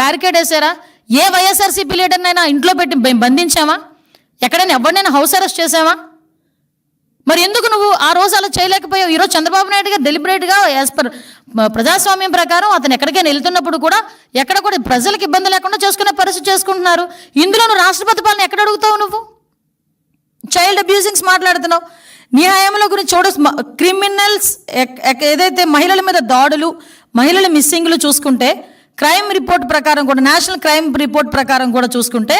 Barricade వేసారా ఏ వైఎస్ఆర్సీపీ లీడర్నైనా ఇంట్లో పెట్టి మేము బంధించామా? ఎక్కడైనా ఎవరినైనా హౌస్ అరెస్ట్ చేసామా మరి ఎందుకు నువ్వు ఆ రోజు అలా చేయలేకపోయావు? ఈరోజు చంద్రబాబు నాయుడు గారు డెలిబరేట్గా యాజ్ పర్ ప్రజాస్వామ్యం ప్రకారం అతను ఎక్కడికైనా వెళ్తున్నప్పుడు కూడా ఎక్కడ కూడా ప్రజలకు ఇబ్బంది లేకుండా చేసుకునే పరిస్థితి చేసుకుంటున్నారు. ఇందులో నువ్వు రాష్ట్రపతి పాలన ఎక్కడ అడుగుతావు నువ్వు? చైల్డ్ అబ్యూజింగ్స్ మాట్లాడుతున్నావు. నీ హయాంలో గురించి చూడ క్రిమినల్స్ ఏదైతే మహిళల మీద దాడులు మహిళల మిస్సింగ్లు చూసుకుంటే క్రైమ్ రిపోర్ట్ ప్రకారం కూడా నేషనల్ క్రైమ్ రిపోర్ట్ ప్రకారం కూడా చూసుకుంటే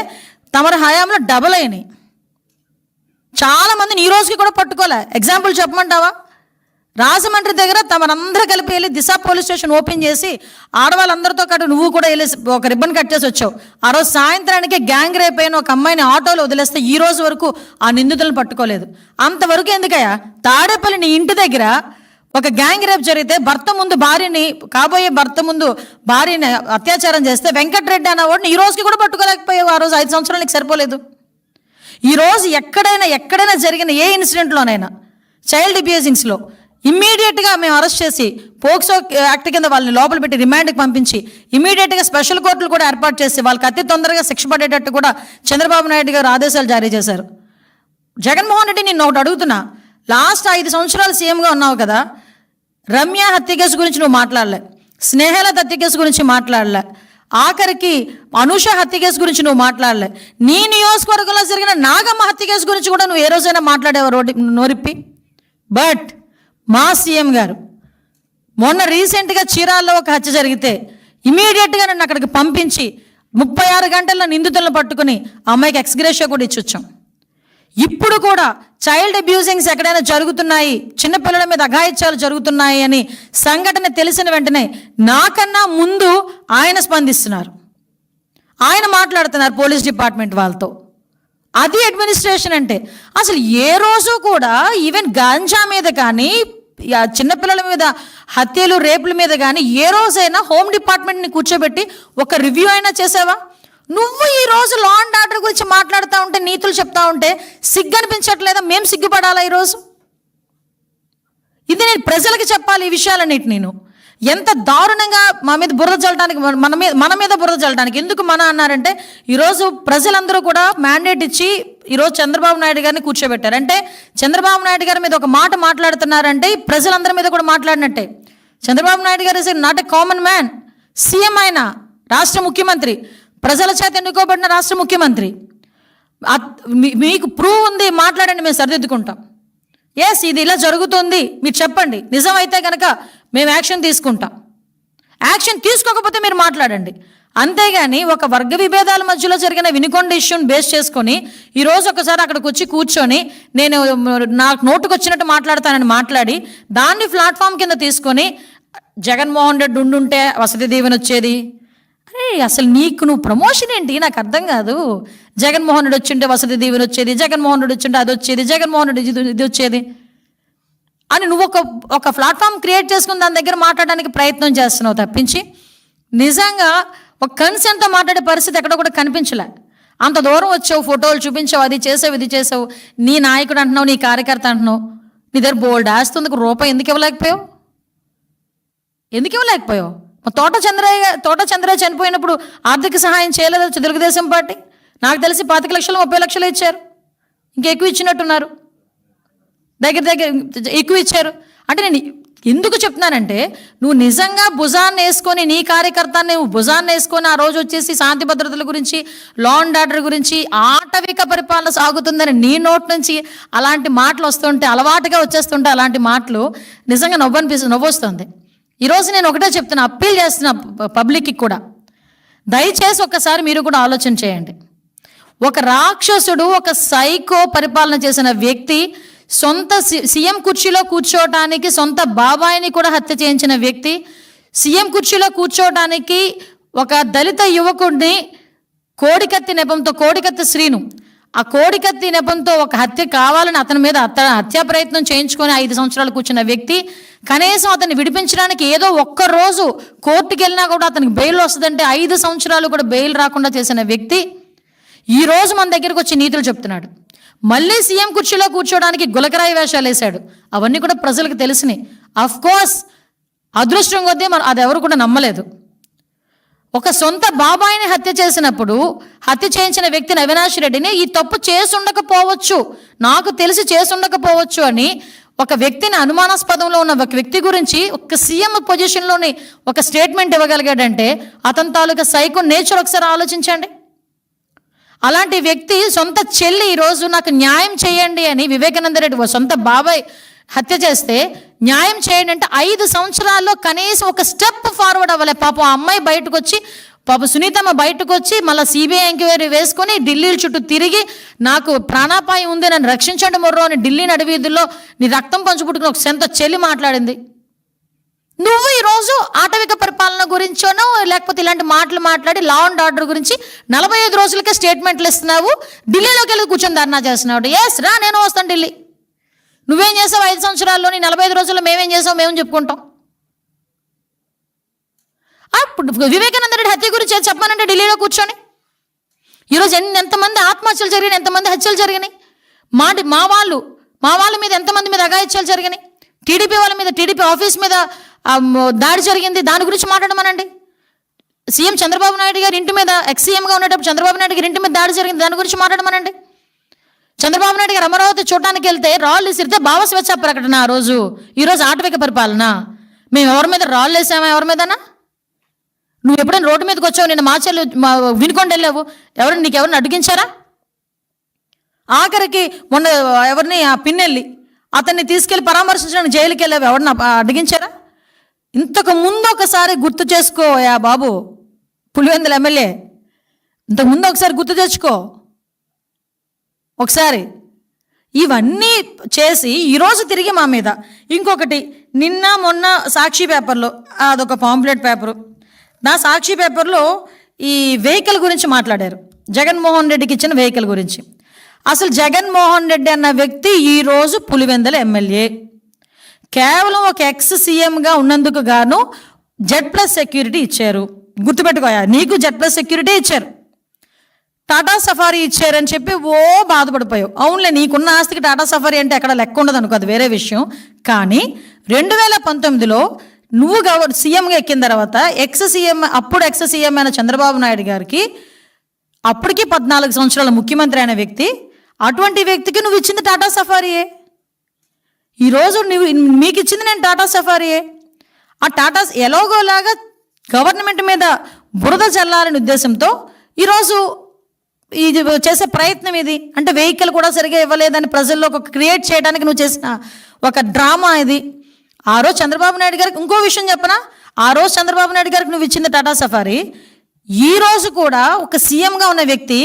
తమరి హయాంలో డబల్ అయినాయి. చాలామందిని ఈ రోజుకి కూడా పట్టుకోలే. ఎగ్జాంపుల్ చెప్పమంటావా? రాజమండ్రి దగ్గర తమరందరూ కలిపి వెళ్ళి దిశ పోలీస్ స్టేషన్ ఓపెన్ చేసి ఆడవాళ్ళందరితో కట్టు నువ్వు కూడా వెళ్ళి ఒక రిబ్బన్ కట్ చేసి వచ్చావు. ఆ రోజు సాయంత్రానికి గ్యాంగ్ రేప్ అయిన ఒక అమ్మాయిని ఆటోలో వదిలేస్తే ఈ రోజు వరకు ఆ నిందితులను పట్టుకోలేదు. అంతవరకు ఎందుకయ్యా? తాడేపల్లి నీ ఇంటి దగ్గర ఒక గ్యాంగ్ రేప్ జరిగితే భర్త ముందు భార్యని కాబోయే భర్త ముందు భార్యని అత్యాచారం చేస్తే వెంకటరెడ్డి అన్నవాడిని ఈ రోజుకి కూడా పట్టుకోలేకపోయావు. ఆ రోజు ఐదు సంవత్సరాలకి సరిపోలేదు. ఈ రోజు ఎక్కడైనా ఎక్కడైనా జరిగిన ఏ ఇన్సిడెంట్లోనైనా చైల్డ్ అబ్యూజింగ్స్లో ఇమ్మీడియట్గా మేము అరెస్ట్ చేసి పోక్సో యాక్ట్ కింద వాళ్ళని లోపల పెట్టి రిమాండ్కి పంపించి ఇమ్మీడియట్గా స్పెషల్ కోర్టులు కూడా ఏర్పాటు చేసి వాళ్ళకి అతి తొందరగా శిక్ష పడేటట్టు కూడా చంద్రబాబు నాయుడు గారు ఆదేశాలు జారీ చేశారు. జగన్మోహన్ రెడ్డి నేను ఒకటి అడుగుతున్నా. లాస్ట్ ఐదు సంవత్సరాలు సీఎంగా ఉన్నావు కదా. రమ్య హత్య కేసు గురించి నువ్వు మాట్లాడలే. స్నేహలత హత్య కేసు గురించి మాట్లాడలే. ఆఖరికి అనుష హత్య కేసు గురించి నువ్వు మాట్లాడలే. నీ నియోజకవర్గంలో జరిగిన నాగమ్మ హత్య కేసు గురించి కూడా నువ్వు ఏ రోజైనా మాట్లాడేవా రోడ్డు నోరిప్పి? బట్ మా సీఎం గారు మొన్న రీసెంట్గా చీరాల్లో ఒక హత్య జరిగితే ఇమీడియట్గా నన్ను అక్కడికి పంపించి ముప్పై ఆరు గంటల్లో నిందితులను పట్టుకుని అమ్మాయికి ఎక్స్గ్రేషియా కూడా ఇచ్చొచ్చాం. ఇప్పుడు కూడా చైల్డ్ అబ్యూజింగ్స్ ఎక్కడైనా జరుగుతున్నాయి చిన్నపిల్లల మీద అఘాయిత్యాలు జరుగుతున్నాయి అని సంఘటన తెలిసిన వెంటనే నాకన్నా ముందు ఆయన స్పందిస్తున్నారు. ఆయన మాట్లాడుతున్నారు పోలీస్ డిపార్ట్మెంట్ వాళ్ళతో. అది అడ్మినిస్ట్రేషన్ అంటే అసలు ఏ రోజు కూడా ఈవెన్ గాంజా మీద కానీ చిన్నపిల్లల మీద హత్యలు రేపుల మీద కానీ ఏ రోజైనా హోమ్ డిపార్ట్మెంట్ని కూర్చోబెట్టి ఒక రివ్యూ అయినా చేసావా? నువ్వు ఈ రోజు లా అండ్ ఆర్డర్ గురించి మాట్లాడుతూ ఉంటే నీతులు చెప్తా ఉంటే సిగ్గు అనిపించట్లేదా మేము సిగ్గుపడాలా ఈరోజు ఇది నేను ప్రజలకు చెప్పాలి ఈ విషయాలన్నిటి నేను. ఎంత దారుణంగా మా మీద బురద చల్లడానికి మన మీద మన మీద బురద చల్లడానికి ఎందుకు మన అన్నారంటే ఈరోజు ప్రజలందరూ కూడా మ్యాండేట్ ఇచ్చి ఈరోజు చంద్రబాబు నాయుడు గారిని కూర్చోబెట్టారు. అంటే చంద్రబాబు నాయుడు గారి మీద ఒక మాట మాట్లాడుతున్నారంటే ఈ ప్రజలందరి మీద కూడా మాట్లాడినట్టే. చంద్రబాబు నాయుడు గారు is not a common man CM ఆయన రాష్ట్ర ముఖ్యమంత్రి ప్రజల చేత ఎన్నుకోబడిన రాష్ట్ర ముఖ్యమంత్రి. మీకు ప్రూవ్ ఉంది మాట్లాడండి మేము సరిదిద్దుకుంటాం. ఎస్ ఇది ఇలా జరుగుతుంది మీరు చెప్పండి. నిజమైతే కనుక మేము యాక్షన్ తీసుకుంటాం. యాక్షన్ తీసుకోకపోతే మీరు మాట్లాడండి. అంతేగాని ఒక వర్గ విభేదాల మధ్యలో జరిగిన వినుకొండ ఇష్యూని బేస్ చేసుకొని ఈరోజు ఒకసారి అక్కడికి వచ్చి కూర్చొని నేను నాకు నోటుకు వచ్చినట్టు మాట్లాడతానని మాట్లాడి దాన్ని ప్లాట్ఫామ్ కింద తీసుకొని జగన్మోహన్ రెడ్డి ఉండుంటే వసతి దీవెన వచ్చేది? అరే అసలు నీకు నువ్వు ప్రమోషన్ ఏంటి? నాకు అర్థం కాదు. జగన్మోహన్ రెడ్డి వచ్చింటే వసతి దీవెన వచ్చేది జగన్మోహన్ రెడ్డి వచ్చింటే అది వచ్చేది జగన్మోహన్ రెడ్డి ఇది ఇది వచ్చేది. అని నువ్వు ఒక ఒక ప్లాట్ఫామ్ క్రియేట్ చేసుకుని దాని దగ్గర మాట్లాడడానికి ప్రయత్నం చేస్తున్నావు తప్పించి నిజంగా ఒక కన్సెంట్తో మాట్లాడే పరిస్థితి ఎక్కడ కూడా కనిపించలే. అంత దూరం వచ్చావు ఫోటోలు చూపించావు అది చేసావు ఇది చేసావు. నీ నాయకుడు అంటున్నావు నీ కార్యకర్త అంటున్నావు. నీ దగ్గర బోల్డ్ ఆస్తుంది రూపాయి ఎందుకు ఇవ్వలేకపోయావు? ఎందుకు ఇవ్వలేకపోయావు? తోట చంద్రయ్య తోట చంద్రయ్య చనిపోయినప్పుడు ఆర్థిక సహాయం చేయలేదు తెలుగుదేశం పార్టీ? నాకు తెలిసి పాతిక లక్షలు ముప్పై లక్షలు ఇచ్చారు. ఇంకెక్కువ ఇచ్చినట్టున్నారు. దగ్గర దగ్గర ఎక్కువ ఇచ్చారు. అంటే నేను ఎందుకు చెప్తున్నానంటే నువ్వు నిజంగా భుజాన్ని వేసుకొని నీ కార్యకర్తాన్ని నువ్వు భుజాన్ని వేసుకొని ఆ రోజు వచ్చేసి శాంతి భద్రతల గురించి లా అండ్ ఆర్డర్ గురించి ఆటవిక పరిపాలన సాగుతుందని నీ నోట్ నుంచి అలాంటి మాటలు వస్తుంటే అలవాటుగా వచ్చేస్తుంటే అలాంటి మాటలు నిజంగా నవ్వనిపిస్తుంది నవ్వొస్తుంది. ఈరోజు నేను ఒకటే చెప్తున్నా అప్పీల్ చేస్తున్నా పబ్లిక్కి కూడా. దయచేసి ఒక్కసారి మీరు కూడా ఆలోచన చేయండి. ఒక రాక్షసుడు ఒక సైకో పరిపాలన చేసిన వ్యక్తి సొంత సీఎం కుర్చీలో కూర్చోవటానికి సొంత బాబాయిని కూడా హత్య చేయించిన వ్యక్తి సీఎం కుర్చీలో కూర్చోవటానికి ఒక దళిత యువకుడిని కోడికత్తి నెపంతో కోడికత్తి శ్రీను ఆ కోడికత్తి నెపంతో ఒక హత్య కావాలని అతని మీద అత హత్యా ప్రయత్నం చేయించుకొని ఐదు సంవత్సరాలు కూర్చున్న వ్యక్తి కనీసం అతన్ని విడిపించడానికి ఏదో ఒక్క రోజు కోర్టుకి వెళ్ళినా కూడా అతనికి బెయిల్ వస్తుందంటే ఐదు సంవత్సరాలు కూడా బెయిల్ రాకుండా చేసిన వ్యక్తి ఈ రోజు మన దగ్గరికి వచ్చి నీతులు చెప్తున్నాడు. మళ్ళీ సీఎం కుర్చీలో కూర్చోవడానికి గులకరాయి వేషాలు వేశాడు. అవన్నీ కూడా ప్రజలకు తెలిసినాయి. అఫ్కోర్స్ అదృష్టం కొద్దీ మనం అది ఎవరు కూడా నమ్మలేదు. ఒక సొంత బాబాయిని హత్య చేసినప్పుడు హత్య చేయించిన వ్యక్తిని అవినాష్ రెడ్డిని ఈ తప్పు చేసుండకపోవచ్చు నాకు తెలిసి చేసుండకపోవచ్చు అని ఒక వ్యక్తిని అనుమానాస్పదంలో ఉన్న ఒక వ్యక్తి గురించి ఒక సీఎం పొజిషన్లోని ఒక స్టేట్మెంట్ ఇవ్వగలిగాడంటే అతని తాలూకా సైకో నేచర్ ఒకసారి ఆలోచించండి. అలాంటి వ్యక్తి సొంత చెల్లి ఈరోజు నాకు న్యాయం చేయండి అని వివేకానంద రెడ్డి ఓ సొంత బాబాయ్ హత్య చేస్తే న్యాయం చేయండి అంటే ఐదు సంవత్సరాల్లో కనీసం ఒక స్టెప్ ఫార్వర్డ్ అవ్వలే. పాపం ఆ అమ్మాయి బయటకు వచ్చి పాప సునీతమ్మ బయటకు వచ్చి మళ్ళీ సిబిఐ ఎంక్వైరీ వేసుకొని ఢిల్లీ చుట్టూ తిరిగి నాకు ప్రాణాపాయం ఉంది నన్ను రక్షించండి మొర్రో అని ఢిల్లీ నడివీధుల్లో నీ రక్తం పంచుకుంటున్న ఒక సెంత చెల్లి మాట్లాడింది. నువ్వు ఈరోజు ఆటవిక పరిపాలన గురించోనో లేకపోతే ఇలాంటి మాటలు మాట్లాడి లా అండ్ ఆర్డర్ గురించి నలభై ఐదు రోజులకే స్టేట్మెంట్లు ఇస్తున్నావు ఢిల్లీలోకి వెళ్ళి కూర్చొని ధర్నా చేస్తున్నావు. ఎస్ రా నేను వస్తాను ఢిల్లీ. నువ్వేం చేసావు ఐదు సంవత్సరాల్లో? నీ నలభై ఐదు రోజుల్లో మేమేం చేసావు? మేము చెప్పుకుంటాం. అప్పుడు వివేకానంద రెడ్డి హత్య గురించి చెప్పానంటే ఢిల్లీలో కూర్చొని. ఈరోజు ఎన్ని ఎంతమంది ఆత్మహత్యలు జరిగినాయి? ఎంతమంది హత్యలు జరిగినాయి? మా మా వాళ్ళు మా వాళ్ళ మీద ఎంతమంది మీద అగాహత్యలు జరిగినాయి? టీడీపీ వాళ్ళ మీద టీడీపీ ఆఫీస్ మీద దాడి జరిగింది. దాని గురించి మాట్లాడమనండి. సీఎం చంద్రబాబు నాయుడు గారి ఇంటి మీద ఎక్స్ సీఎంగా ఉండేటప్పుడు చంద్రబాబు నాయుడు గారి ఇంటి మీద దాడి జరిగింది. దాని గురించి మాట్లాడమనండి. చంద్రబాబు నాయుడు గారు అమరావతి చూడడానికి వెళ్తే రాళ్ళు విసిరితే భావస్వేచ్ఛ ప్రకటన ఆ రోజు. ఈరోజు ఆటవిక పరిపాలన. మేము ఎవరి మీద రాళ్ళు వేసామా? ఎవరి మీదనా? నువ్వు ఎప్పుడైనా రోడ్డు మీదకి వచ్చావు? నేను మాచర్లు మా వినుకొండ వెళ్ళావు? ఎవరిని నీకు ఎవరిని అడిగించారా ఆఖరికి మొన్న ఎవరిని ఆ పిన్నెల్లి అతన్ని తీసుకెళ్ళి పరామర్శించడానికి జైలుకి వెళ్ళావు? ఎవరిని అడిగించారా ఇంతకు ముందు ఒకసారి గుర్తు చేసుకో యా బాబు. పులివెందుల ఎమ్మెల్యే. ఇంతకు ముందు ఒకసారి గుర్తు తెచ్చుకో. ఒకసారి ఇవన్నీ చేసి ఈరోజు తిరిగి మా మీద. ఇంకొకటి నిన్న మొన్న సాక్షి పేపర్లో అదొక పాంప్లెట్ పేపరు. నా సాక్షి పేపర్లో ఈ వెహికల్ గురించి మాట్లాడారు. జగన్మోహన్ రెడ్డికి ఇచ్చిన వెహికల్ గురించి. అసలు జగన్మోహన్ రెడ్డి అన్న వ్యక్తి ఈరోజు పులివెందల ఎమ్మెల్యే. కేవలం ఒక ఎక్స్ సీఎంగా ఉన్నందుకు గాను జెడ్ ప్లస్ సెక్యూరిటీ ఇచ్చారు. గుర్తుపెట్టుకోయా నీకు జెడ్ ప్లస్ సెక్యూరిటీ ఇచ్చారు. టాటా సఫారీ ఇచ్చారని చెప్పి ఓ బాధపడిపోయావు. అవునులే నీకున్న ఆస్తికి టాటా సఫారీ అంటే ఎక్కడ లెక్క ఉండదు అనుకో అది వేరే విషయం. కానీ రెండు వేల పంతొమ్మిదిలో నువ్వు గవ సీఎంగా ఎక్కిన తర్వాత ఎక్స్ సీఎం అప్పుడు ఎక్స్ సీఎం అయిన చంద్రబాబు నాయుడు గారికి అప్పటికి పద్నాలుగు సంవత్సరాల ముఖ్యమంత్రి అయిన వ్యక్తి అటువంటి వ్యక్తికి నువ్వు ఇచ్చింది టాటా సఫారీయే. ఈరోజు నువ్వు మీకు ఇచ్చింది నేను టాటా సఫారీయే. ఆ టాటా ఎలాగోలాగా గవర్నమెంట్ మీద బురద చల్లాలనే ఉద్దేశంతో ఈరోజు ఇది చేసే ప్రయత్నం ఇది. అంటే వెహికల్ కూడా సరిగా ఇవ్వలేదని ప్రజల్లో ఒక క్రియేట్ చేయడానికి నువ్వు చేసిన ఒక డ్రామా ఇది. ఆ రోజు చంద్రబాబు నాయుడు గారికి ఇంకో విషయం చెప్పనా? ఆ రోజు చంద్రబాబు నాయుడు గారికి నువ్వు ఇచ్చింది టాటా సఫారీ ఈ రోజు కూడా ఒక సీఎంగా ఉన్న వ్యక్తి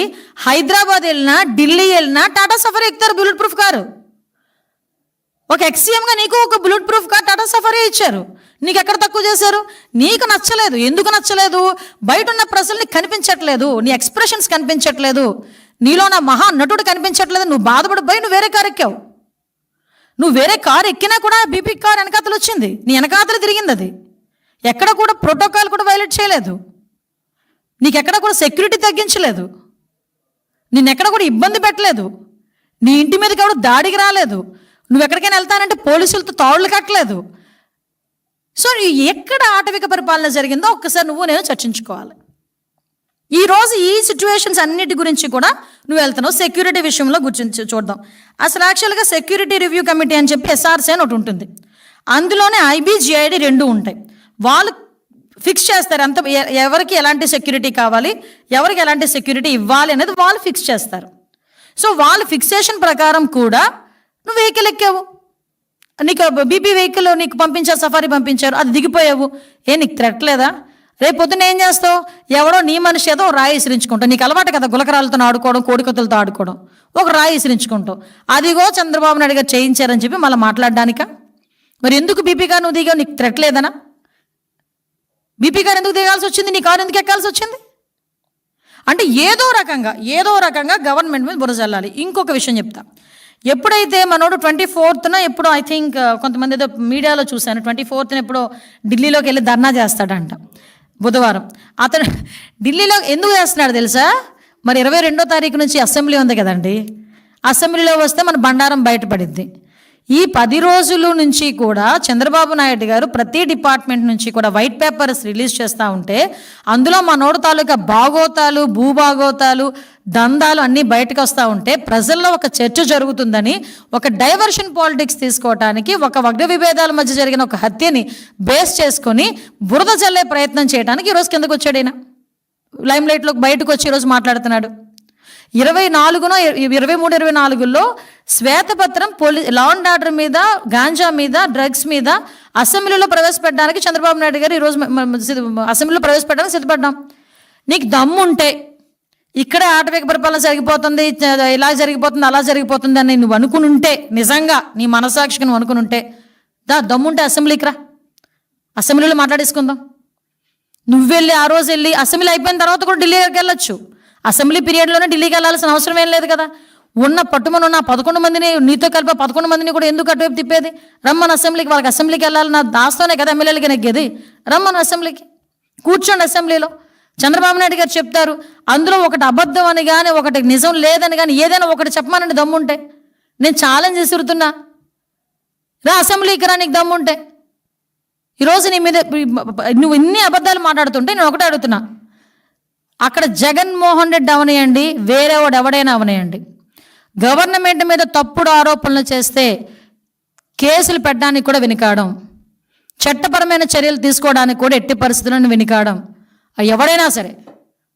హైదరాబాద్ వెళ్ళినా ఢిల్లీ వెళ్ళినా టాటా సఫారీ ఎక్కుతారు బుల్లెట్ ప్రూఫ్ కారు. ఒక ఎక్సీఎంగా నీకు ఒక bullet proof car Tata Safari ఇచ్చారు. నీకు ఎక్కడ తక్కువ చేశారు? నీకు నచ్చలేదు. ఎందుకు నచ్చలేదు? బయట ఉన్న ప్రజల్ని కనిపించట్లేదు. నీ ఎక్స్ప్రెషన్స్ కనిపించట్లేదు. నీలో నా మహా నటుడు కనిపించట్లేదు. నువ్వు బాధపడిపోయి నువ్వు వేరే కారు ఎక్కావు. నువ్వు వేరే కారు ఎక్కినా కూడా బీపీ కార్ వెనకాతలు వచ్చింది. నీ వెనకాతలు తిరిగింది అది. ఎక్కడ కూడా ప్రోటోకాల్ కూడా వైలేట్ చేయలేదు. నీకు ఎక్కడ కూడా సెక్యూరిటీ తగ్గించలేదు. నిన్నెక్కడ కూడా ఇబ్బంది పెట్టలేదు. నీ ఇంటి మీదకి ఎవడు దాడికి రాలేదు. నువ్వు ఎక్కడికైనా వెళ్తానంటే పోలీసులతో తాళ్ళు కట్టలేదు. సో ఎక్కడ ఆటవిక పరిపాలన జరిగిందో ఒక్కసారి నువ్వు నేను చర్చించుకోవాలి. ఈరోజు ఈ సిచ్యువేషన్స్ అన్నిటి గురించి కూడా నువ్వు వెళ్తున్నావు. సెక్యూరిటీ విషయంలో గుర్తించి చూద్దాం. అసలు యాక్చువల్గా సెక్యూరిటీ రివ్యూ కమిటీ అని చెప్పి ఎస్ఆర్సీ అని ఒకటి ఉంటుంది. అందులోనే ఐబీజీఐడి రెండు ఉంటాయి. వాళ్ళు ఫిక్స్ చేస్తారు అంత ఎ- ఎవరికి ఎలాంటి సెక్యూరిటీ కావాలి ఎవరికి ఎలాంటి సెక్యూరిటీ ఇవ్వాలి అనేది వాళ్ళు ఫిక్స్ చేస్తారు. సో వాళ్ళ ఫిక్సేషన్ ప్రకారం కూడా నువ్వు వెహికల్ ఎక్కావు. నీకు బీపీ వెహికల్ నీకు పంపించారు సఫారీ పంపించారు అది దిగిపోయావు. ఏ నీకు తిరగట్లేదా రేపు పొద్దున్న ఏం చేస్తావు? ఎవడో నీ మనిషి ఏదో రాయి విసిరించుకుంటావు. నీకు అలవాటు కదా గులకరాలతో ఆడుకోవడం కోడికొత్తులతో ఆడుకోవడం. ఒక రాయి విసిరించుకుంటావు. అదిగో చంద్రబాబు నాయుడు గారు చేయించారని చెప్పి మళ్ళీ మాట్లాడడానిక? మరి ఎందుకు బీపీగా నువ్వు దిగావు? నీకు తిరగట్లేదనా లేదనా? బీపీ గారు ఎందుకు దిగాల్సి వచ్చింది? నీ కారు ఎందుకు ఎక్కాల్సి వచ్చింది? అంటే ఏదో రకంగా ఏదో రకంగా గవర్నమెంట్ మీద బుర్ర చల్లాలి ఇంకొక విషయం చెప్తా. ఎప్పుడైతే మనోడు ట్వంటీ ఫోర్త్న ఎప్పుడో ఐ థింక్ uh, కొంతమంది ఏదో మీడియాలో చూశాను ట్వంటీ ఫోర్త్న ఎప్పుడో ఢిల్లీలోకి వెళ్ళి ధర్నా చేస్తాడంట బుధవారం. అతను ఢిల్లీలో ఎందుకు చేస్తున్నాడు తెలుసా? మరి ఇరవై రెండో తారీఖు నుంచి అసెంబ్లీ ఉంది కదండి. అసెంబ్లీలో వస్తే మన బండారం బయటపడిద్ది. ఈ పది రోజుల నుంచి కూడా చంద్రబాబు నాయుడు గారు ప్రతి డిపార్ట్మెంట్ నుంచి కూడా వైట్ పేపర్స్ రిలీజ్ చేస్తూ ఉంటే అందులో మా నోడు తాలూకా బాగోతాలు భూభాగోతాలు దందాలు అన్నీ బయటకు వస్తూ ఉంటే ప్రజల్లో ఒక చర్చ జరుగుతుందని ఒక డైవర్షన్ పాలిటిక్స్ తీసుకోవటానికి ఒక వర్గ విభేదాల మధ్య జరిగిన ఒక హత్యని బేస్ చేసుకొని బురద చల్లే ప్రయత్నం చేయడానికి ఈరోజు కిందకు వచ్చాడు ఆయన లైమ్ లైట్లోకి బయటకు వచ్చి ఈరోజు మాట్లాడుతున్నాడు. ఇరవై నాలుగున ఇరవై మూడు ఇరవై నాలుగులో శ్వేతపత్రం పోలీ లా అండ్ ఆర్డర్ మీద గాంజా మీద డ్రగ్స్ మీద అసెంబ్లీలో ప్రవేశపెట్టడానికి చంద్రబాబు నాయుడు గారు ఈరోజు అసెంబ్లీలో ప్రవేశపెట్టడానికి సిద్ధపడ్డాం. నీకు దమ్ముంటే ఇక్కడే ఆటవిక పరిపాలన జరిగిపోతుంది ఇలా జరిగిపోతుంది అలా జరిగిపోతుంది అని నువ్వు అనుకుని ఉంటే నిజంగా నీ మనసాక్షికి నువ్వు అనుకుని ఉంటే దా దమ్ముంటే అసెంబ్లీకి రా. అసెంబ్లీలో మాట్లాడేసుకుందాం. నువ్వు వెళ్ళి ఆ రోజు వెళ్ళి అసెంబ్లీ అయిపోయిన తర్వాత కూడా ఢిల్లీకి వెళ్ళొచ్చు. అసెంబ్లీ పీరియడ్లోనే ఢిల్లీకి వెళ్ళాల్సిన అవసరం ఏం లేదు కదా. ఉన్న పట్టుమను ఉన్న పదకొండు మందిని నీతో కలిపి పదకొండు మందిని కూడా ఎందుకు అటువైపు తిప్పేది? రమ్మని అసెంబ్లీకి వాళ్ళకి అసెంబ్లీకి వెళ్ళాలి నా దాస్తోనే కదా ఎమ్మెల్యేలకి నెగ్గేది రమ్మని అసెంబ్లీకి. కూర్చోండి అసెంబ్లీలో. చంద్రబాబు నాయుడు గారు చెప్తారు అందులో ఒకటి అబద్ధం అని కానీ ఒకటి నిజం లేదని కానీ ఏదైనా ఒకటి చెప్పమానండి దమ్ముంటే. నేను ఛాలెంజ్ విసురుతున్నా. రా అసెంబ్లీకి రా నీకు దమ్ముంటే. ఈరోజు నీ మీద నువ్వు ఇన్ని అబద్ధాలు మాట్లాడుతుంటే నేను ఒకటే అడుగుతున్నా. అక్కడ జగన్మోహన్ రెడ్డి అవనేయండి వేరేవాడు ఎవడైనా అవనేయండి. గవర్నమెంట్ మీద తప్పుడు ఆరోపణలు చేస్తే కేసులు పెట్టడానికి కూడా వెనుకాడం. చట్టపరమైన చర్యలు తీసుకోవడానికి కూడా ఎట్టి పరిస్థితులను వెనుకాడం. ఎవడైనా సరే